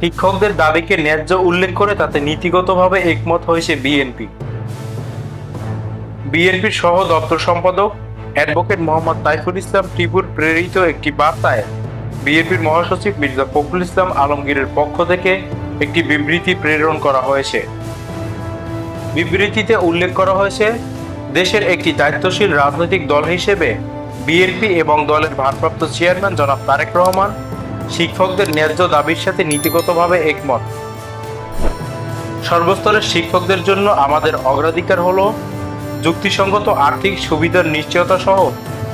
শিক্ষকদের দাবিকে ন্যায্য উল্লেখ করে তাতে নীতিগতভাবে একমত হয়েছে বিএনপি। বিএনপির সহ দপ্তর সম্পাদক অ্যাডভোকেট মোহাম্মদ তাইফুল ইসলাম টিপুর প্রেরিত একটি বার্তায় বিএনপির মহাসচিব মির্জা ফখরুল ইসলাম আলমগীরের পক্ষ থেকে একটি বিবৃতি প্রেরণ করা হয়েছে। বিবৃতিতে উল্লেখ করা হয়েছে, দেশের একটি দায়িত্বশীল রাজনৈতিক দল হিসেবে বিএনপি এবং দলের ভারপ্রাপ্ত চেয়ারম্যান জনাব তারেক রহমান শিক্ষকদের ন্যায্য দাবির সাথে নীতিগতভাবে একমত। সর্বস্তরের শিক্ষকদের জন্য আমাদের অগ্রাধিকার হল যুক্তিসঙ্গত আর্থিক সুবিধার নিশ্চয়তা সহ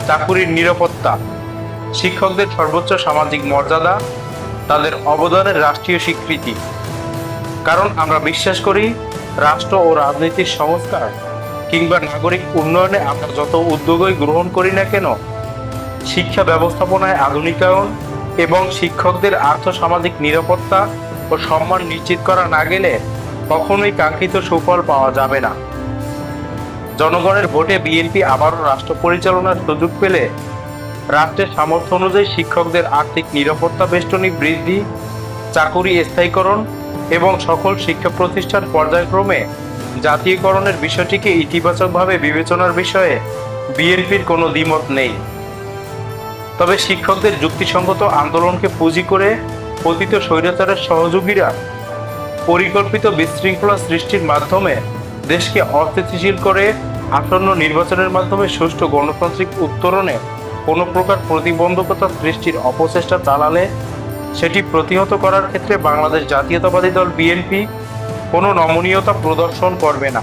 চাকুরির নিরাপত্তা। শিক্ষকদের সর্বোচ্চ সামাজিক মর্যাদা, তাদের অবদানের রাষ্ট্রীয় স্বীকৃতি। কারণ আমরা বিশ্বাস করি, রাষ্ট্র ও রাজনীতির সংস্কার কিংবা নাগরিক উন্নয়নে আমরা যত উদ্যোগই গ্রহণ করি না কেন, শিক্ষা ব্যবস্থাপনায় আধুনিকায়ন এবং শিক্ষকদের আর্থসামাজিক নিরাপত্তা ও সম্মান নিশ্চিত করা না গেলে কখনোই কাঙ্ক্ষিত সুফল পাওয়া যাবে না। জনগণের ভোটে বিএনপি আবারও রাষ্ট্র পরিচালনার সুযোগ পেলে রাষ্ট্রের সামর্থ্য অনুযায়ী শিক্ষকদের আর্থিক নিরাপত্তা বেষ্টনী বৃদ্ধি, চাকুরি স্থায়ীকরণ এবং সকল শিক্ষা প্রতিষ্ঠান পর্যায়ক্রমে জাতীয়করণের বিষয়টিকে ইতিবাচকভাবে বিবেচনার বিষয়ে বিএনপির কোনো দ্বিমত নেই। তবে শিক্ষকদের যুক্তিসঙ্গত আন্দোলনকে পুঁজি করে পতিত স্বৈরাচারের সহযোগীরা পরিকল্পিত বিশৃঙ্খলা সৃষ্টির মাধ্যমে দেশকে অস্থিতিশীল করে আসন্ন নির্বাচনের মাধ্যমে সুষ্ঠু গণতান্ত্রিক উত্তরণে কোনো প্রকার প্রতিবন্ধকতা সৃষ্টির অপচেষ্টা চালালে সেটি প্রতিহত করার ক্ষেত্রে বাংলাদেশ জাতীয়তাবাদী দল বিএনপি কোনো নমনীয়তা প্রদর্শন করবে না।